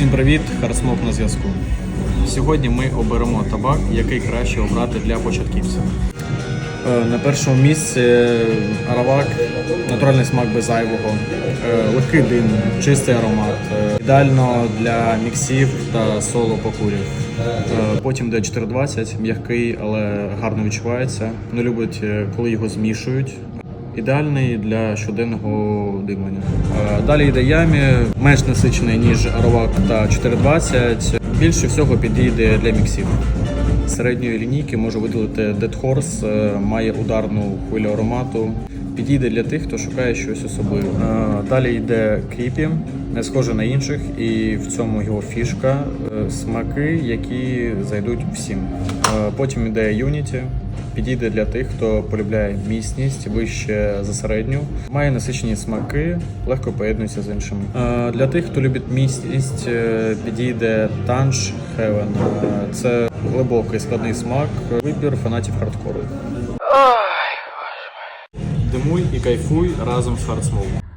Всім привіт, Харсмок на зв'язку. Сьогодні ми оберемо табак, який краще обрати для початківців. Е, На першому місці аравак, натуральний смак без зайвого, е, легкий дим, чистий аромат, е, ідеально для міксів та соло покурів. Потім йде 420, м'який, але гарно відчувається. Не любить, коли його змішують. Ідеальний для щоденного димлення. Далі йде ямі, менш насичений, ніж Аровак та 420. Більше всього підійде для міксів. Середньої лінійки можу виділити Dead Horse, е, має ударну хвилю аромату. Підійде для тих, хто шукає щось особливе. Далі йде Кріпі, не схоже на інших, і в цьому його фішка. е, Смаки, які зайдуть всім. Потім йде Unity, Підійде для тих, хто полюбляє міцність вище за середню, має насичені смаки, легко поєднується з іншими. Е, Для тих, хто любить міцність, е, підійде Heaven. Е, Це глибокий складний смак, вибір фанатів хардкору. Димуй і кайфуй разом з Hard Smoke.